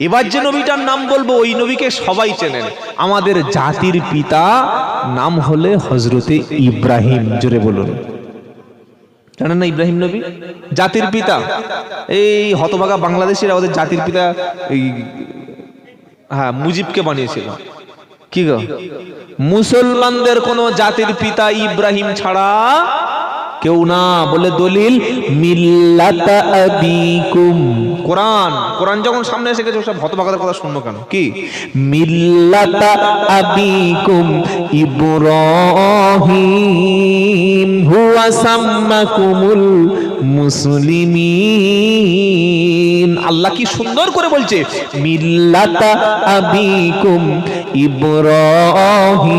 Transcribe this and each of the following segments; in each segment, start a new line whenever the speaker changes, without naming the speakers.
এবার যে নবীটার নাম বলব ওই নবীকে সবাই চেনেন। আমাদের জাতির পিতা নাম হলে হজরতে ইব্রাহিম জোরে বলুন। জানেন না ইব্রাহিম নবী? জাতির পিতা। এই হতভাগা বাংলাদেশের আমাদের জাতির পিতা এই হ্যাঁ মুজিবকে বানিয়েছিল। কি গো? মুসলমানদের কোন জাতির পিতা ইব্রাহিম ছাড়া কেউ না বলে দলিল মিল্লাতা আবিকুম। কোরআন কোরআন যখন সামনে এসে গেছে সব হতভাগাদের কথা শুনব কেন? কি? মিল্লাতা আবিকুম ইব্রাহিম হুয়া সাম্মাকুমুল মুসলিমিন। আল্লাহ কি সুন্দর করে বলছে মিল্লাতা আবিকুম ইব্রাহিম।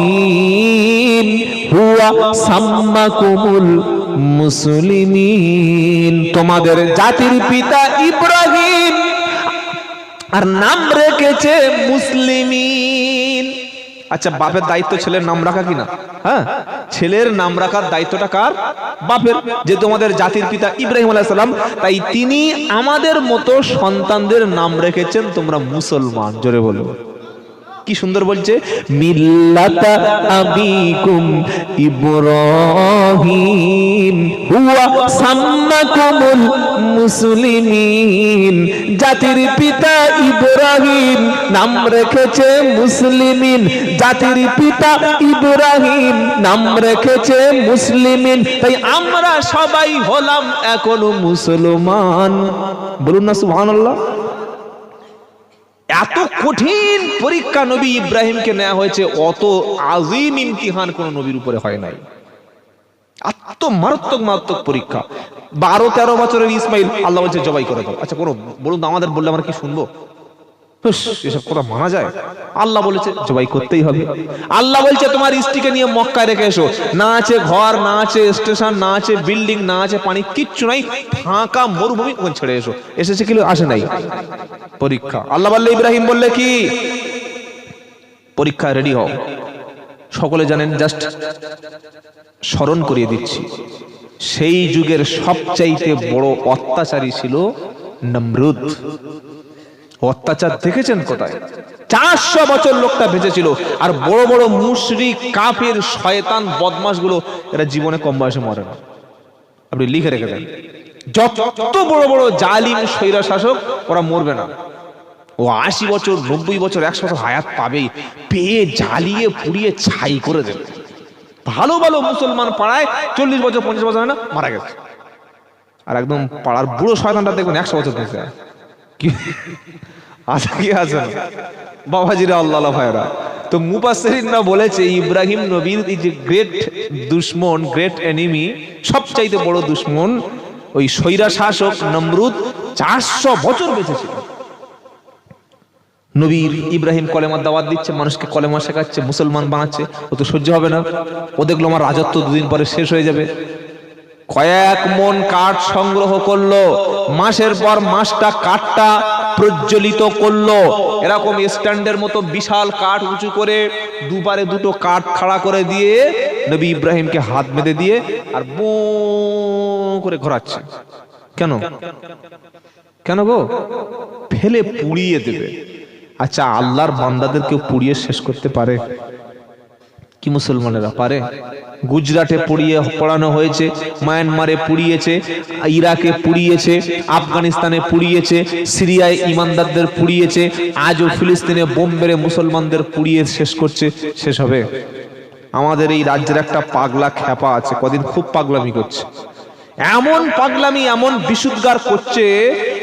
মুসলিমিন। তোমাদের জাতির পিতা ইব্রাহিম। আর নাম রেখেছে মুসলিমিন। আচ্ছা বাপের দায়িত্ব ছেলের নাম রাখা কিনা হ্যাঁ? ছেলের নাম রাখার দায়িত্বটা কার? বাপের। যে তোমাদের জাতির পিতা ইব্রাহিম আলাইসাল্লাম তাই তিনি আমাদের মতো সন্তানদের নাম রেখেছেন তোমরা মুসলমান। জোরে বলো। কি সুন্দর বলছে? মিল্লাতা আবিকুম ইব্রাহিম, হুয়া সাম্মাকুমুল মুসলিমিন। জাতির পিতা ইব্রাহিম, নাম রেখেছে মুসলিমিন। জাতির পিতা ইব্রাহিম, নাম রেখেছে মুসলিমিন। তাই আমরা সবাই হলাম এখনও মুসলমান। বলুন না, সুবহানাল্লাহ। এত কঠিন পরীক্ষা নবী ইব্রাহিমকে নেওয়া হয়েছে, অত আজিম ইমতিহান কোন নবীর উপরে হয় নাই। এত মারাত্মক মারাত্মক পরীক্ষা। বারো তেরো বছরের ইসমাইল, আল্লাহ বলছে, জবাই করে দাও। আচ্ছা কোনো বলুন আমাদের বললে আমরা কি শুনব? এসব কথা মানা যায়। আল্লাহ বলেছে জবাই করতেই হবে। আল্লাহ বলছে, তোমার স্ত্রীকে নিয়ে মক্কায় রেখে এসো। না আছে ঘর, না আছে স্টেশন, না আছে বিল্ডিং, না আছে পানি, কিচ্ছু নাই। ফাঁকা মরুভূমি ছেড়ে এসো। এসেছে কি, আসে নাই। পরীক্ষা। আল্লাহ বললে, ইব্রাহিম বললে কি? পরীক্ষা রেডি হও। সকলে জানেন জাস্ট স্মরণ করিয়ে দিচ্ছি। সেই যুগের সবচাইতে বড় অত্যাচারী ছিল নমরুদ। অত্যাচার দেখেছেন কোথায়? চারশো বছর লোকটা বেঁচেছিল, আর বড় বড় মুশরিক, কাফের, শয়তান বদমাসগুলো এরা জীবনে কম বয়সে মরে না। আপনি লিখে রেখে দেন। যত বড় বড় জালিম স্বৈরা শাসক ওরা মরবে না। ও আশি বছর, নব্বই বছর, একশো বছর হায়াত পাবেই। পেয়ে জ্বালিয়ে পুড়িয়ে ছাই করে দেবে। ভালো ভালো মুসলমান পাড়ায় চল্লিশ বছর, পঞ্চাশ বছর হয় না, মারা গেছে। আর একদম পাড়ার বুড়ো শয়তানটা দেখবেন একশো বছর বেঁচে। কি? আছে কি আছে? বাবাজিরা আল্লাহ ভাইরা তো মুবাসসিরিনরা বলেছে, ইব্রাহিম নবীর এই যে গ্রেট দুশ্মন গ্রেট এনিমি সবচাইতে বড় দুশ্মন, ওই স্বৈরা শাসক নমরুদ চারশো বছর বেঁচে ছিল নবীর ইব্রাহিম কলেমার দাওয়াত দিচ্ছে, মানুষকে কলেমা শেখাচ্ছে, মুসলমান বানাচ্ছে, ও তো সহ্য হবে না। ও দেখল আমার রাজত্ব দুদিন পরে শেষ হয়ে যাবে। কয়েক মন কাঠ সংগ্রহ করল, মাসের পর মাসটা কাঠটা প্রজ্বলিত করল। এরকম স্ট্যান্ডের মতো বিশাল কাঠ উঁচু করে দুপারে দুটো কাঠ খাড়া করে দিয়ে নবী ইব্রাহিমকে হাত বেঁধে দিয়ে আর বো করে ঘোরাচ্ছে। কেন? কেন গো? ফেলে পুড়িয়ে দেবে। আচ্ছা আল্লাহর বান্দাদের কেউ পুড়িয়ে শেষ করতে পারে? কি মুসলমানেরা পারে? গুজরাটে পুড়িয়ে পড়ানো হয়েছে, মায়ানমারে পুড়িয়েছে, ইরাকে পুড়িয়েছে, আফগানিস্তানে পুড়িয়েছে, সিরিয়ায় ইমানদারদের পুড়িয়েছে, আজও ফিলিস্তিনে বোম মেরে মুসলমানদের পুড়িয়ে শেষ করছে, শেষ হবে। আমাদের এই রাজ্যের একটা পাগলা খ্যাপা আছে, কদিন খুব পাগলামি করছে। এমন পাগলামি, এমন বিশুদ্গার করছে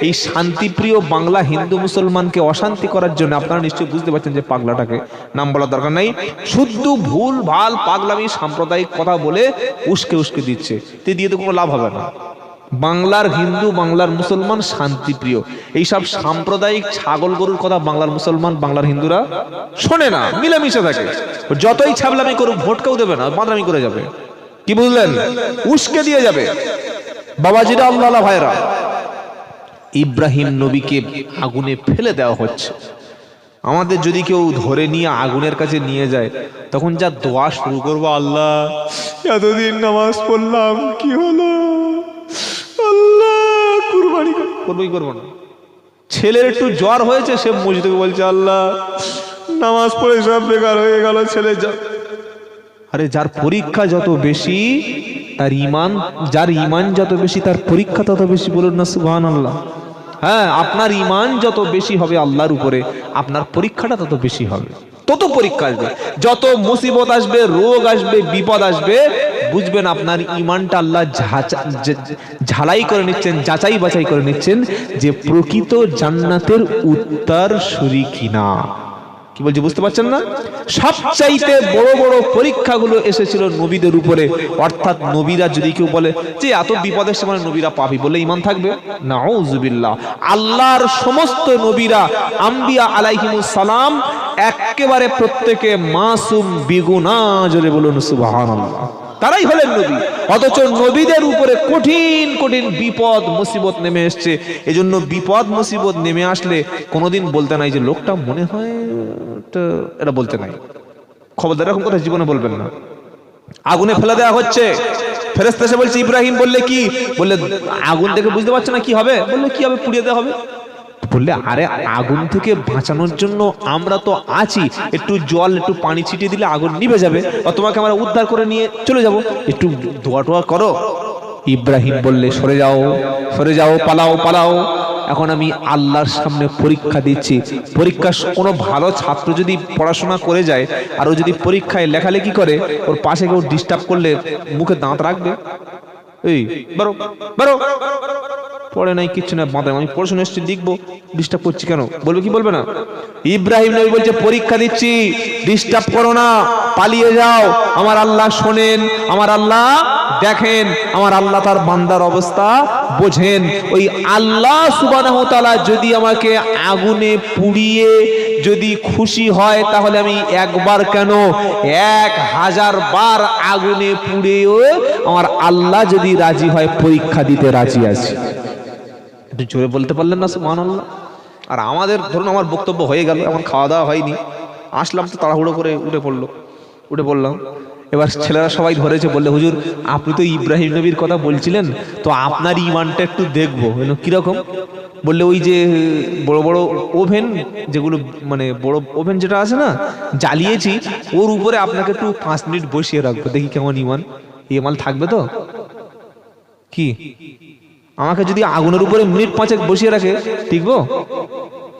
এই শান্তিপ্রিয় বাংলা হিন্দু মুসলমানকে অশান্তি করার জন্য। আপনারা নিশ্চয়ই বুঝতে পারছেন যে পাগলাটাকে নাম বলার দরকার নাই। শুদ্ধ, ভুল, ভালো, পাগলামি, সাম্প্রদায়িক কথা বলে উস্কে উস্কে দিচ্ছে। তে দিয়ে তো কোনো লাভ হবে না। বাংলার হিন্দু, বাংলার মুসলমান শান্তিপ্রিয়। এইসব সাম্প্রদায়িক ছাগল গরুর কথা বাংলার মুসলমান, বাংলার হিন্দুরা শোনে না, মিলেমিশে থাকে। যতই ছাবলামি করুক, ভোটকেও দেবে না, বাঁদরামি করে যাবে। কি বুঝলেন? উস্কে দিয়ে যাবে। বাবাজিরা আল্লাহ ভাইরা ইব্রাহিম নবীকে আগুনে ফেলে দেওয়া হচ্ছে। আমাদের যদি কেউ ধরে নিয়ে আগুনের কাছে নিয়ে যায়, তখন যা দোয়া শুরু করব, আল্লাহ, এতদিন নামাজ পড়লাম, কি হলো? আল্লাহ, কুরবানি কর- করব না। ছেলের একটু জ্বর হয়েছে, সে মসজিদে বলছে, আল্লাহ, নামাজ পড়ে সব বেকার হয়ে গেল, ছেলে আরে যার পরীক্ষা যত বেশি, তার ইমান যার ইমান যত বেশি, তার পরীক্ষা তত বেশি বলুন না সুবহান আল্লাহ হ্যাঁ আপনার ইমান যত বেশি হবে আল্লাহর উপরে, আপনার পরীক্ষাটা তত বেশি হবে। তত পরীক্ষা আসবে। যত মুসিবত আসবে, রোগ আসবে, বিপদ আসবে, বুঝবেন আপনার ইমানটা আল্লাহ ঝালাই করে নিচ্ছেন, যাচাই বাছাই করে নিচ্ছেন যে প্রকৃত জান্নাতের উত্তর সুরি কিনা। কি বলছি, বুঝতে পারছেন না? সবচাইতে বড় বড় পরীক্ষাগুলো এসেছিল নবীদের উপরে। অর্থাৎ নবীরা যদি কেউ বলে যে এত বিপদের সময় নবীরা পাবি বলে ইমান থাকবে? নাউজুবিল্লাহ। আল্লাহর সমস্ত নবীরা আম্বিয়া আলাইহিমুস সালাম একেবারে প্রত্যেকে মাসুম বিগুনা জলে বলুন সুবহানাল্লাহ। তারাই হলেন নবী। অথচ নবীদের উপরে কঠিন কঠিন বিপদ, মুসিবত নেমে এসছে। এজন্য বিপদ, মুসিবত নেমে আসলে কোনোদিন বলতে নাই যে লোকটা মনে হয় এটা বলতে নাই। খবরদার এরকম কথা জীবনে বলবেন না। আগুনে ফেলে দেওয়া হচ্ছে। ফেরেস্তা বলছে, ইব্রাহিম বললে কি? বললে, আগুন দেখে বুঝতে পারছ না কি হবে? বললে, কি হবে? পুড়িয়ে দেওয়া হবে? বললে আরে আগুন থেকে বাঁচানোর জন্য আমরা তো আছি একটু জল একটু পানি ছিটিয়ে দিলে আগুন নিভে যাবে আর তোমাকে আমরা উদ্ধার করে নিয়ে চলে যাব একটু দোয়া টোয়া করো ইব্রাহিম বললে সরে যাও সরে যাও পালাও পালাও এখন আমি আল্লাহর সামনে পরীক্ষা দিচ্ছি পরীক্ষা কোনো ভালো ছাত্র যদি পড়াশোনা করে যায় আর ও যদি পরীক্ষায় লেখালেখি করে ওর পাশে কেউ ডিস্টার্ব করলে মুখে দাঁত রাখবে এই বারো বারো পড়ে নাই, কিচ্ছু না মাথায় আমি পড়াশোনা এসেছি, লিখব ডিস্টার্ব করছি কেন? বলবে, কি বলবে না? ইব্রাহিম নবী বলছে, পরীক্ষা দিচ্ছি ডিস্টার্ব করো না, পালিয়ে যাও। আমার আল্লাহ শোনেন, আমার আল্লাহ দেখেন, আমার আল্লাহ তার বান্দার অবস্থা বোঝেন। ওই আল্লাহ তাআলা যদি আমাকে আগুনে পুড়িয়ে যদি খুশি হয়, তাহলে আমি একবার কেন, এক হাজার বার আগুনে পুড়েও আমার আল্লাহ যদি রাজি হয়, পরীক্ষা দিতে রাজি আছি। একটু জোরে বলতে পারলেন না সুবহান আল্লাহ আর আমাদের, ধরুন আমার বক্তব্য হয়ে গেল, আমার খাওয়া দাওয়া হয়নি, আসলাম তো তাড়াহুড়ো করে উঠে পড়ল, উঠে পড়লাম। এবার ছেলেরা সবাই ধরেছে, বললে, হুজুর, আপনি তো ইব্রাহিম নবীর কথা বলছিলেন, তো আপনার ইমানটা একটু দেখব। কীরকম? বললে, ওই যে, বড় বড় ওভেন, যেগুলো মানে বড় ওভেন যেটা আছে না, জ্বালিয়েছি, ওর উপরে আপনাকে একটু পাঁচ মিনিট বসিয়ে রাখব, দেখি কেমন ইমান ইমাল থাকবে তো? কি? আমাকে যদি আগুনের উপরে মিনিট পাঁচেক বসিয়ে রাখে টিকবো?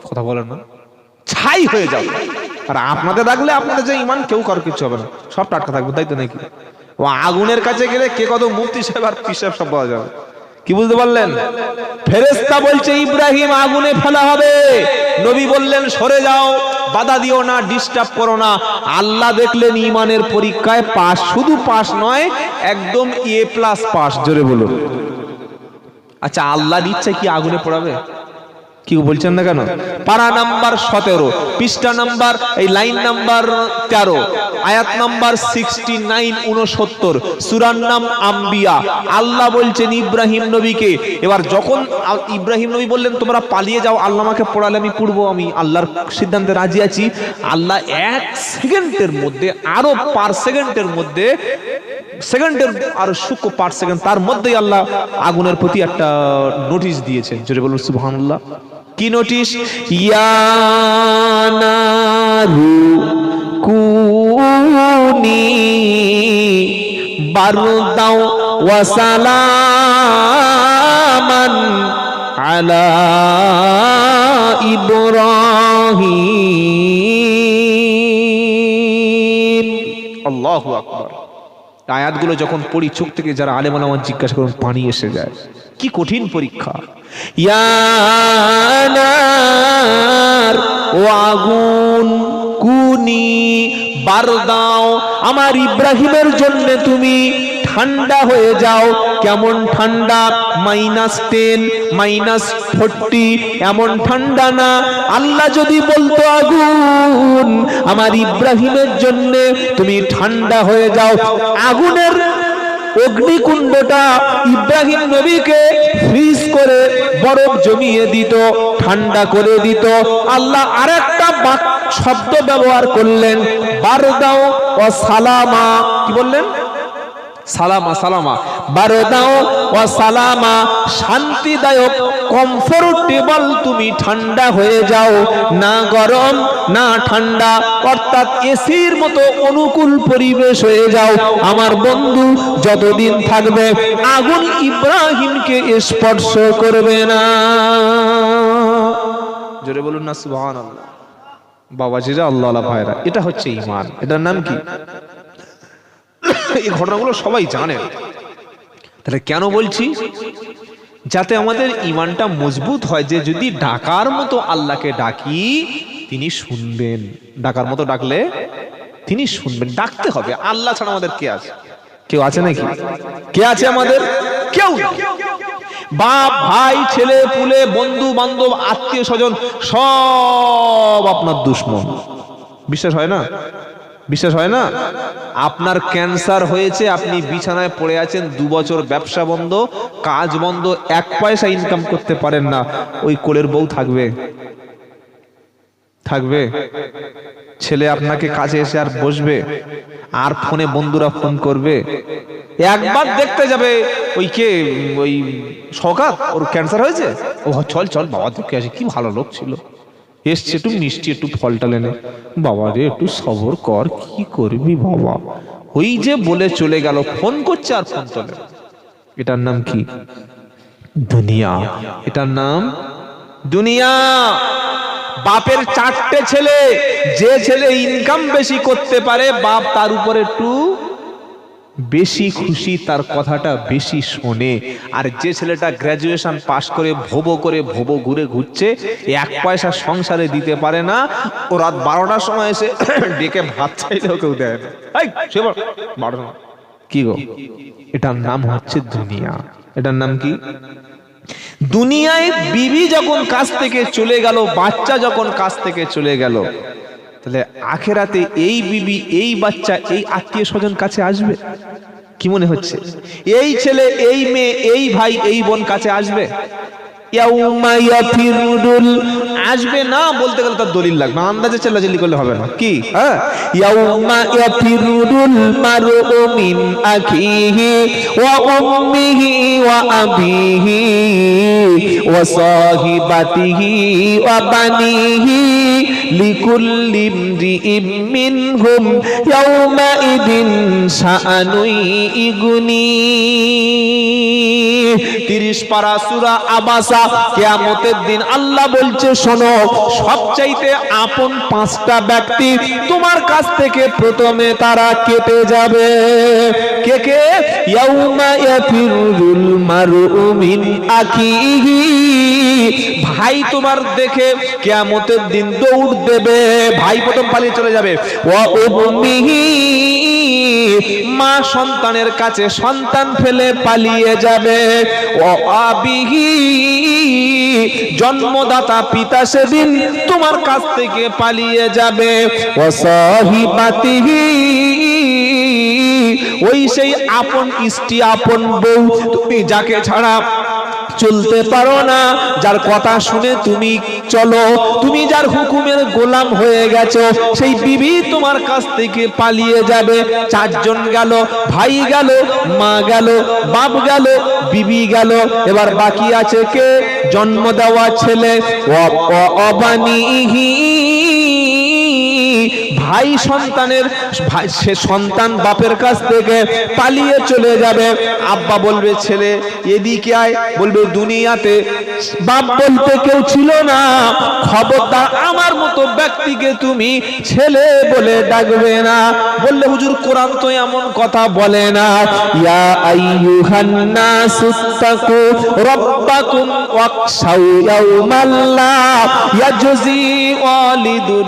কথা বলেন না। ছাই হয়ে যাবে আর আপনাদের রাখলে আপনাদের যে ইমান কেউ কারও কিছু হবে না। সব টাটকা থাকবে তাই তো নাকি? ও আগুনের কাছে গেলে কে কত মুফতি সাহেব আর পীর সাহেব সব পাওয়া যাবে? কি বুঝতে পারলেন? ফেরেস্তা বলছে ইব্রাহিম আগুনে ফেলা হবে। নবী বললেন সরে যাও বাধা দিও না ডিস্টার্ব করো না। আল্লাহ দেখলেন ইমানের পরীক্ষায় পাস শুধু পাস নয় একদম এ প্লাস পাস জোরে বলুন। আচ্ছা আল্লাহর ইচ্ছা কি আগুনে পড়াবে? কি বলছেন না কেন? পারা নাম্বার সতেরো, পৃষ্ঠা নাম্বার, এই লাইন নাম্বার তেরো। আয়াত নাম্বার সিক্সটি নাইন উনসত্তর সুরার নাম আম্বিয়া। আল্লাহ বলছেন, ইব্রাহিম নবীকে, এবার যখন ইব্রাহিম নবী বললেন, তোমরা পালিয়ে যাও, আল্লাহ আমাকে পড়ালে আমি পড়ব, আমি আল্লাহর সিদ্ধান্তে রাজি আছি। আল্লাহ এক সেকেন্ডের মধ্যে, আরও পার সেকেন্ডের মধ্যে, সেকেন্ডের আর সূক্ষ্ম পার সেকেন্ড, তার মধ্যেই আল্লাহ আগুনের প্রতি একটা নোটিশ দিয়েছেন। যেটা বলুন, সুবহানাল্লাহ। কি নোটিশ ইয়ানারু কুনি ওয়া সালামান আলা ইব্রাহিম। আল্লাহু আকবার। আয়াতগুলো যখন পড়ি চোখ থেকে যারা আলেম আমার জিজ্ঞাসা করুন পানি এসে যায়। কি কঠিন পরীক্ষা। ইয়ানার ও আগুন কুনি বার দাও। আমার ইব্রাহিমের জন্য তুমি ঠান্ডা হয়ে যাও। কেমন ঠান্ডা? Minus ten, minus forty. এমন ঠান্ডা না। আল্লাহ যদি বলতো, আগুন, আমার ইব্রাহিমের জন্য তুমি ঠান্ডা হয়ে যাও। আগুনের অগ্নিকুণ্ডটা ইব্রাহিম নবীকে ফ্রিজ করে বরফ জমিয়ে দিত, ঠান্ডা করে দিত। আল্লাহ আর একটা শব্দ ব্যবহার করলেন, বারদাও ও সালামা। কি বললেন? সালামা সালামা। বারদাও ও সালামা, শান্তিদায়ক কমফোর্টেবল তুমি ঠান্ডা হয়ে যাও। না গরম, না ঠান্ডা, অর্থাৎ এসির মতো অনুকূল পরিবেশ হয়ে যাও। আমার বন্ধু, যতদিন থাকবে, আগুন ইব্রাহিমকে স্পর্শ করবে না। জোরে বলুন না সুবহান আল্লাহ বাবাজিরা আল্লাহ ভাইরা, এটা হচ্ছে ইমান এটার নাম কি? এই ঘটনাগুলো সবাই জানেন তাহলে কেন বলছি? যাতে আমাদের ইমানটা মজবুত হয় যে যদি ডাকার মতো আল্লাহকে ডাকি, তিনি শুনবেন। ডাকার মতো ডাকলে তিনি শুনবেন। ডাকতে হবে। আল্লাহ ছাড়া আমাদের কে আছে? কেউ আছে নাকি? কে আছে আমাদের? কেউ। বাপ, ভাই, ছেলে, পুলে, বন্ধু, বান্ধব, আত্মীয় স্বজন, সব আপনার দুশ্মন। বিশ্বাস হয় না? বিশ্বাস হয় না? আপনার ক্যান্সার হয়েছে, আপনি বিছানায় পড়ে আছেন, দু বছর ব্যবসা বন্ধ, কাজ বন্ধ, এক পয়সা ইনকাম করতে পারেন না। ওই কোলের বউ থাকবে। থাকবে। ছেলে আপনাকে কাছে এসে আর বসবে, আর ফোনে বন্ধুরা ফোন করবে। একবার দেখতে যাবে ওই কে, ওই সকাত ওর ক্যান্সার হয়েছে? ও, চল চল, বাবা দেখে আসি, কি ভালো লোক ছিল। এসছে একটু মিষ্টি, একটু ফলটা লেনে বাবা রে, একটু সবর কর, কি করবি বাবা? ওই যে বলে চলে গেল, ফোন করছে আর ফোন চলে এটার নাম কি? দুনিয়া। এটার নাম? দুনিয়া। বাপের চারটে ছেলে, যে ছেলে ইনকাম বেশি করতে পারে, বাপ তার উপরে একটু বেশি খুশি তার কথাটা বেশি শোনে। আর যে ছেলেটা গ্র্যাজুয়েশন পাশ করে ভোবো করে ভোবো ঘুরে ঘুরছে এক পয়সা সংসারে দিতে পারে না। ও রাত বারোটার সময় এসে ডেকে ভাত চাইলেও কেউ দেয় না। কি গো? এটার নাম হচ্ছে দুনিয়া। এটার নাম কি? দুনিয়ায় বিবি যখন কাছ থেকে চলে গেল, বাচ্চা যখন কাছ থেকে চলে গেল তাহলে আখেরাতে এই বিবি, এই বাচ্চা, এই আত্মীয় স্বজন কাছে আসবে? কি মনে হচ্ছে? এই ছেলে, এই মেয়ে, এই ভাই, এই বোন কাছে আসবে? আসবে না বলতে গেলে তার দলিল লাগবে আন্দাজে চেল্লাচিল্লি করলে হবে না। কি? হ্যাঁ? ইগুনি। 30 পারা সূরা আবাসা, কিয়ামতের দিন আল্লাহ বলছে, শোনো, সবচাইতে আপন পাঁচটা ব্যক্তি তোমার কাছ থেকে প্রথমে তারা কেটে যাবে। কে কে? ভাই তোমার দেখে কিয়ামতের দিন দৌড় দেবে, ভাই প্রথম পালিয়ে চলে যাবে। ওয়া উম্মিহি মা সন্তানের কাছে সন্তান ফেলে পালিয়ে যাবে। ও আবিহি, জন্মদাতা পিতা সেদিন তোমার কাছ থেকে পালিয়ে যাবে। ও সহিবাতিহি, ওই সেই আপন ইষ্টি আপন বউ, তুমি যাকে ছাড়া চলতে পারো না। যার কথা শুনে তুমি চলো, তুমি যার হুকুমের গোলাম হয়ে গেছো, সেই বিবি তোমার কাছ থেকে পালিয়ে যাবে। চারজন গেল, ভাই গেল, মা গেল, বাপ গেল, বিবি গেল। এবার বাকি আছে কে? জন্ম দেওয়া ছেলে। অবানিহী ভাই সন্তানের সে সন্তান বাপের কাছ থেকে পালিয়ে চলে যাবে। আব্বা বলবে, ছেলে, এদিকে আয়। বলবে, দুনিয়াতে বাপ বলতে কেউ ছিল না। খবরদার আমার মতো ব্যক্তিকে তুমি ছেলে বলে ডাকবে না। বললে, হুজুর, কোরআন তো এমন কথা বলে না। ইয়া আইয়ুহান নাসুত্তাকু রাব্বাকুম ওয়াকশাউ ইয়াউমাল্লা ইয়াজজি ওয়ালিদুন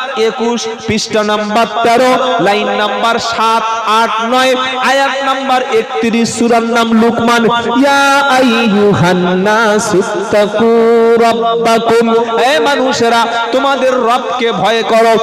একুশ, পৃষ্ঠা নাম্বার তেরো, লাইন নাম্বার সাত, আট, নয়, আয়াত নাম্বার একত্রিশ, সুরার নাম লুকমান। ইয়া নাসুত্তাকু মানুষেরা, তোমাদের রবকে ভয় করো।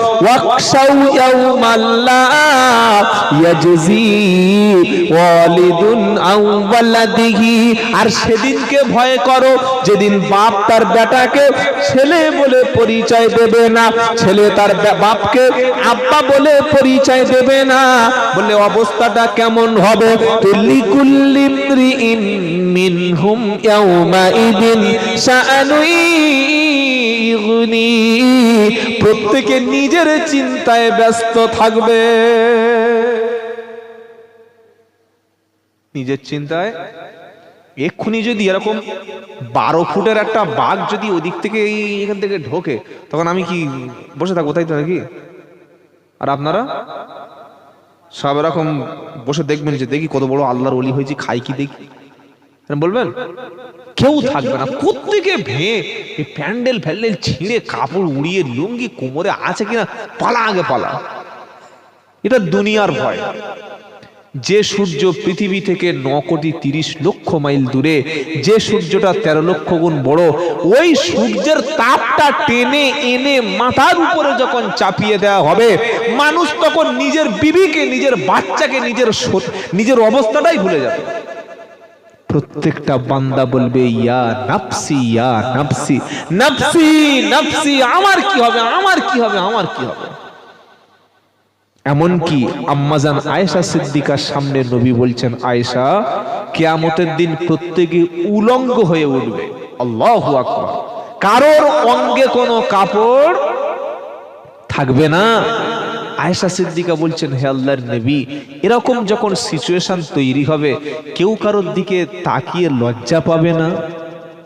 আর সেদিনকে ভয় করো, যেদিন বাপ তার বেটাকে ছেলে বলে পরিচয় দেবে না। ছেলে তার বাপকে আব্বা বলে পরিচয় দেবে না। বলে, অবস্থাটা কেমন হবে? প্রত্যেকে নিজের চিন্তায় ব্যস্ত থাকবে। নিজের চিন্তায় এক্ষুনি যদি এরকম বারো ফুটের একটা বাঘ যদি ওদিক থেকে এই এখান থেকে ঢোকে, তখন আমি কি বসে থাকব, তাই তো নাকি? আর আপনারা? সব এরকম বসে দেখবেন যে দেখি কত বড় আল্লাহর অলি হয়েছি, খাই কি দেখি। বলবেন? কেউ থাকবে না কোত্থেকে ভে প্যান্ডেল ফ্যান্ডেল ছিঁড়ে কাপড় উড়িয়ে লুঙ্গি কোমরে আছে কিনা, পালা আগে পালা। এটা দুনিয়ার ভয়। যে সূর্য পৃথিবী থেকে ন কোটি তিরিশ লক্ষ মাইল দূরে, যে সূর্যটা তেরো লক্ষ গুণ বড়, ওই সূর্যের তাপটা টেনে এনে মাথার উপরে যখন চাপিয়ে দেওয়া হবে, মানুষ তখন নিজের বিবিকে, নিজের বাচ্চাকে, নিজের নিজের অবস্থাটাই ভুলে যাবে। প্রত্যেকটা বান্দা বলবে, ইয়া নাফসি ইয়া নাফসি নাফসি নাফসি, আমার কি হবে, আমার কি হবে, আমার কি হবে? এমনকি আম্মাজান আয়েশা সিদ্দিকার সামনে নবী বলছেন, আয়েশা, কেয়ামতের দিন প্রত্যেকে উলঙ্গ হয়ে উঠবে। আল্লাহু আকবার। কারোর অঙ্গে কোনো কাপড় থাকবে না। আয়েশা সিদ্দিকা বলছেন, হে আল্লাহর নবী, এরকম যখন সিচুয়েশন তৈরি হবে, কেউ কারোর দিকে তাকিয়ে লজ্জা পাবে না?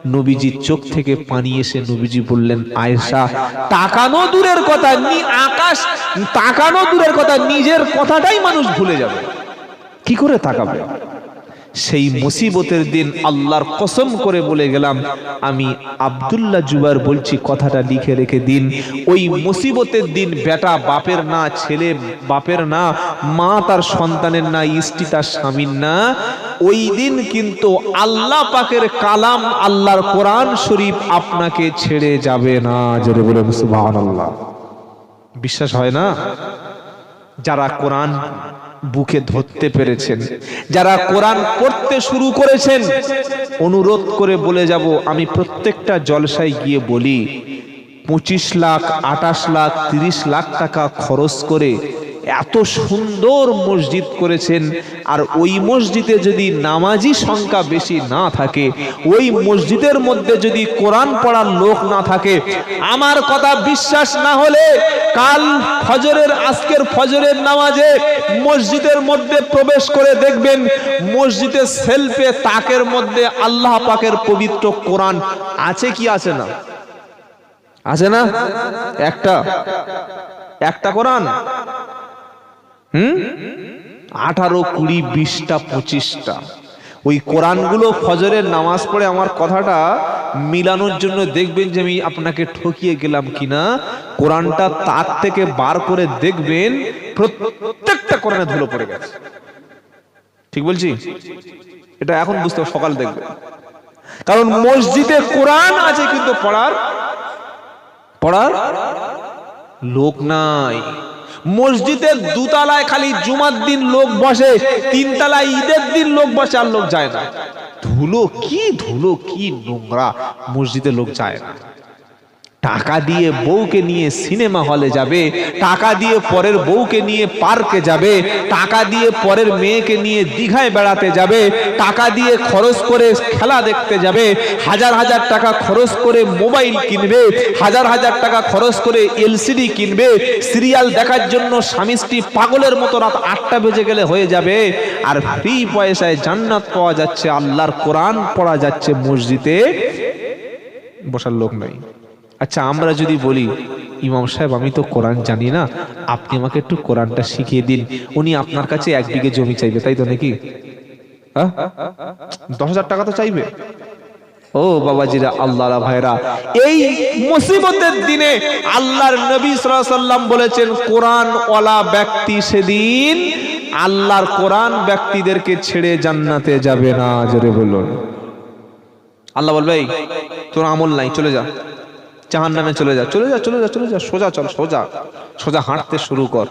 নবীজির চোখ থেকে পানি এসে নবীজি বললেন, আয়েশা, তাকানো দূরের কথা, নি আকাশ, তাকানো দূরের কথা, নিজের কথাটাই মানুষ ভুলে যাবে। কি করে তাকাবে? সেই মুসিবতের দিন আল্লাহর কসম করে বলে গেলাম, আমি আব্দুল্লাহ জুবার বলছি, কথাটা লিখে রেখে দিন। ওই মুসিবতের দিন বেটা বাপের না, ছেলে বাপের না, মা তার সন্তানের না, স্ত্রী তার স্বামীর না। ওই দিন কিন্তু আল্লাহ পাকের কালাম আল্লাহর কোরআন শরীফ আপনাকে ছেড়ে যাবে না। জোরে বলে বিশ্বাস হয় না? যারা কোরআন বুকে ধরতে পেরেছেন। যারা কোরআন পড়তে শুরু করেছেন, অনুরোধ করে বলে যাব, আমি প্রত্যেকটা জলসায় গিয়ে বলি, পঁচিশ লাখ আটাশ লাখ, তিরিশ লাখ টাকা খরচ করে এত সুন্দর মসজিদ করেছেন, আর ওই মসজিদে যদি নামাজি সংখ্যা বেশি না থাকে, ওই মসজিদের মধ্যে যদি কোরআন পড়ার লোক না থাকে, আমার কথা বিশ্বাস না হলে কাল ফজরের, আজকের ফজরের নামাজে মসজিদের মধ্যে প্রবেশ করে দেখবেন মসজিদের সেলফে তাকের মধ্যে আল্লাহ পাকের পবিত্র কোরআন আছে কি আছে না? আছে না? একটা। একটা কোরআন? হুম? আঠারো কুড়ি বিশটা পঁচিশটা। ওই কোরআনগুলো ফজরের নামাজ পড়ে আমার কথাটা মিলানোর জন্য দেখবেন যে আমি আপনাকে ঠকিয়ে গেলাম কিনা। কোরআনটা তার থেকে বার করে দেখবেন, প্রত্যেকটা কোরআনে ধুলো পড়ে গেছে। ঠিক বলছি? এটা এখন বুঝতে সকাল দেখবে কারণ মসজিদে কোরআন আছে কিন্তু পড়ার পড়ার লোক নাই। মসজিদের দুতলায় খালি জুমার দিন লোক বসে, তিনতলায় ঈদের দিন লোক বসে আর লোক যায় না। ধুলো, কি ধুলো, কি নোংরা মসজিদে লোক যায় না। টাকা দিয়ে বউকে নিয়ে সিনেমা হলে যাবে, টাকা দিয়ে পরের বউকে নিয়ে পার্কে যাবে, টাকা দিয়ে পরের মেয়েকে নিয়ে দীঘায় বেড়াতে যাবে, টাকা দিয়ে খরচ করে খেলা দেখতে যাবে, হাজার হাজার টাকা খরচ করে মোবাইল কিনবে, হাজার হাজার টাকা খরচ করে এলসিডি কিনবে, সিরিয়াল দেখার জন্য স্বামী স্ত্রী পাগলের মতো রাত আটটা বেজে গেলে হয়ে যাবে, আর ফ্রি পয়সায় জান্নাত পাওয়া যাচ্ছে, আল্লাহর কোরআন পড়া যাচ্ছে মসজিদে, বসার লোক নাই। আচ্ছা আমরা যদি বলি ইমাম সাহেব আমি তো কোরআন জানি না আপনি আমাকে একটু কোরআনটা শিখিয়ে দিন। উনি আপনার কাছে এক বিঘে জমি চাইবে তাই তো নাকি? হ্যাঁ? দশ হাজার টাকা তো চাইবে। ও বাবাজিরা আল্লাহ ভাইরা এই মুসিবতের দিনে আল্লাহর নবী সাল্লাম বলেছেন কোরআন ওয়ালা ব্যক্তি সেদিন আল্লাহর কোরআন ব্যক্তিদেরকে ছেড়ে জান্নাতে যাবে না জোরে বলুন। আল্লাহ বলবে তোর আমল নাই চলে যা। জাহান নামে চলে যা চলে যা চলে যা চলে যা, সোজা চল, সোজা সোজা হাঁটতে শুরু কর।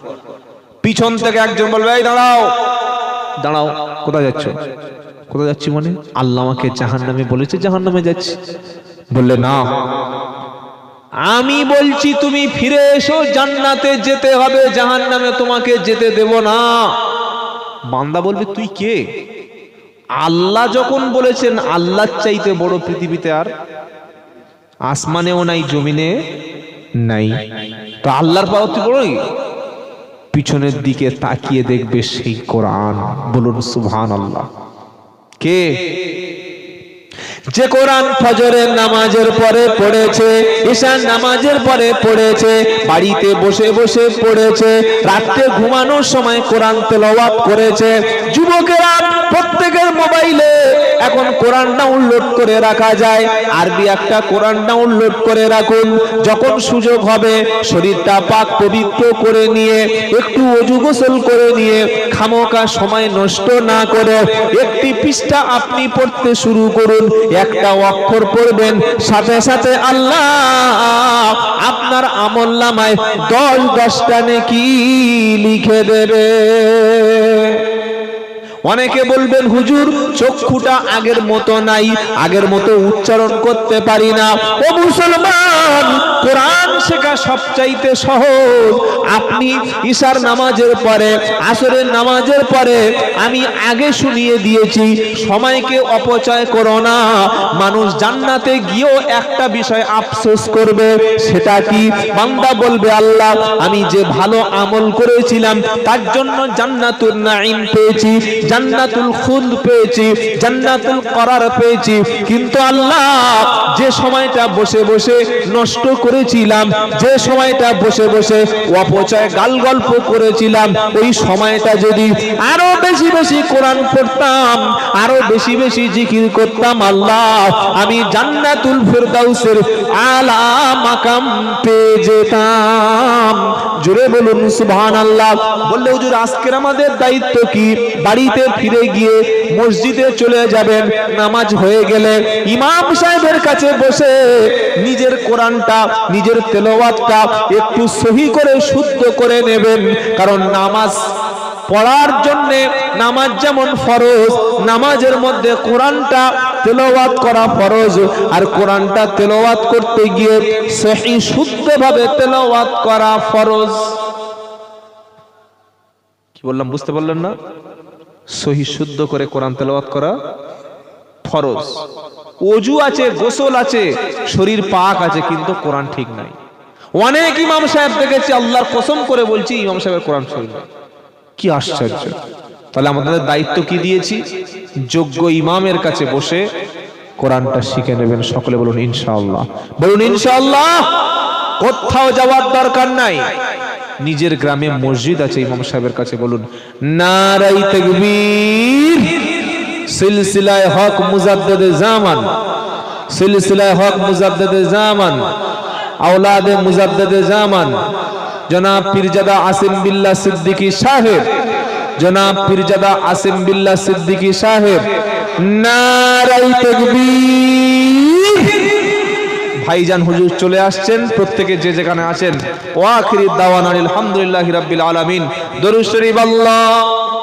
পিছন থেকে একজন বলবে, এই দাঁড়াও। দাঁড়াও, কোথায় যাচ্ছ? কোথায় যাচ্ছি মানে? আল্লাহ আমাকে জাহান নামে বলেছে জাহান নামে যাচ্ছি। বললে, না। আমি বলছি, তুমি ফিরে এসো, জান্নাতে যেতে হবে জাহান নামে তোমাকে যেতে দেব না। বান্দা বলবে, তুই কে? আল্লাহ যখন বলেছেন আল্লাহ চাইতে বড় পৃথিবীতে আর আসমানেও নাই, জমিনে নাই। তো আল্লাহর পাওয়া তুই বড় পিছনের দিকে তাকিয়ে দেখবে সেই কোরআন। বলুন সুবহান আল্লাহ কে? যে কোরআন ফজরের নামাজের পরে পড়েছে ঈশান নামাজের পরে পড়েছে, বাড়িতে বসে বসে পড়েছে, রাত্রে ঘুমানোর সময় কোরআন তেলাওয়াত করেছে, যুবকেরা প্রত্যেকের মোবাইলে এখন কোরআন ডাউনলোড করে রাখা যায়। আরবি একটা কোরআন ডাউনলোড করে রাখুন। যখন সুযোগ হবে, শরীরটা পাক পবিত্র করে নিয়ে, একটু অজু গোসল করে নিয়ে খামোকা সময় নষ্ট না করে একটি পৃষ্ঠা আপনি পড়তে শুরু করুন। একটা অক্ষর পড়বেন, সাথে সাথে আল্লাহ আপনার আমল নামায় দশ দশটা নেকি লিখে দেবে। অনেকে বলবেন, হুজুর, চক্ষুটা আগের মতো নাই, আগের মতো উচ্চারণ করতে পারি না। ও মুসলমান, কোরআন শেখা সবচাইতে সহজ। আপনি ঈশার নামাজের পরে, আসরের নামাজের পরে, আমি আগে শুনিয়ে দিয়েছি, সময়কে অপচয় করো না। মানুষ জান্নাতে গিয়েও একটা বিষয় আফসোস করবে, সেটা কি? বান্দা বলবে, আল্লাহ, আমি যে ভালো আমল করেছিলাম, তার জন্য জান্নাতুল নাঈম পেয়েছি জান্নাতুল খুলদ পেয়েছি, জান্নাতুল করার পেয়েছি। কিন্তু আল্লাহ, যে সময়টা বসে বসে নষ্ট করেছিলাম, যে সময়টা বসে বসে অপচয় গাল গল্প করেছিলাম, ওই সময়টা যদি আরও বেশি বেশি কোরআন পড়তাম, আরও বেশি বেশি জিকির করতাম, আল্লাহ, আমি জান্নাতুল ফেরদাউসের আলা মাকাম পেয়ে যেতাম। জোরে বলুন সুবহান আল্লাহ বললে, হুজুর, আজকের আমাদের দায়িত্ব কি? বাড়িতে ফিরে গিয়ে মসজিদে চলে যাবেন, নামাজ হয়ে গেলে ইমাম সাহেবের কাছে বসে নিজের কোরআনটা, নিজের তেলাওয়াতটা একটু সহি করে, শুদ্ধ করে নেবেন। কারণ নামাজ পড়ার জন্যে নামাজ যেমন ফরজ, নামাজের মধ্যে কোরআনটা তেলাওয়াত করা ফরজ। আর কোরআনটা তেলাওয়াত করতে গিয়ে সহি, শুদ্ধভাবে তেলাওয়াত করা ফরজ। কি বললাম, বুঝতে পারলেন না? সহি শুদ্ধ করে কোরআন তেলাওয়াত করা ফরজ। অজু আছে, গোসল আছে, শরীর পাক আছে, কিন্তু কোরআন ঠিক নাই। অনেক ইমাম সাহেব দেখেছি, আল্লাহর কসম করে বলছি, ইমাম সাহেবের কোরআন শরীর কি আশ্চর্য। তাহলে আমাদের দায়িত্ব কি দিয়েছি? যোগ্য ইমামের কাছে বসে কোরআনটা শিখে নেবেন। সকলে বলুন, ইনশাআল্লাহ। বলুন, ইনশাআল্লাহ, কোথাও যাওয়ার দরকার নাই। নিজের গ্রামে মসজিদ আছে, ইমাম সাহেবের কাছে বলুন, নারাই তাকবীর। সিলসিলায় হক মুজাদ্দেদে জামান, সিলসিলায় হক মুজাদ্দেদে জামান, আওলাদে মুজাদ্দেদে জামান। জনাব পীরজাদা আসিম বিল্লাহ সিদ্দিকী সাহেব, জনাব পীরজাদা আসিম বিল্লাহ সিদ্দিকী সাহেব, নারাই তাকবীর। ভাইজান হুজুর চলে আসছেন। প্রত্যেকে যে যেখানে আছেন। ওয়াখির দাওয়ান আলহামদুলিল্লাহি রাব্বিল আলামিন। দরুদ শরীফ আল্লাহ।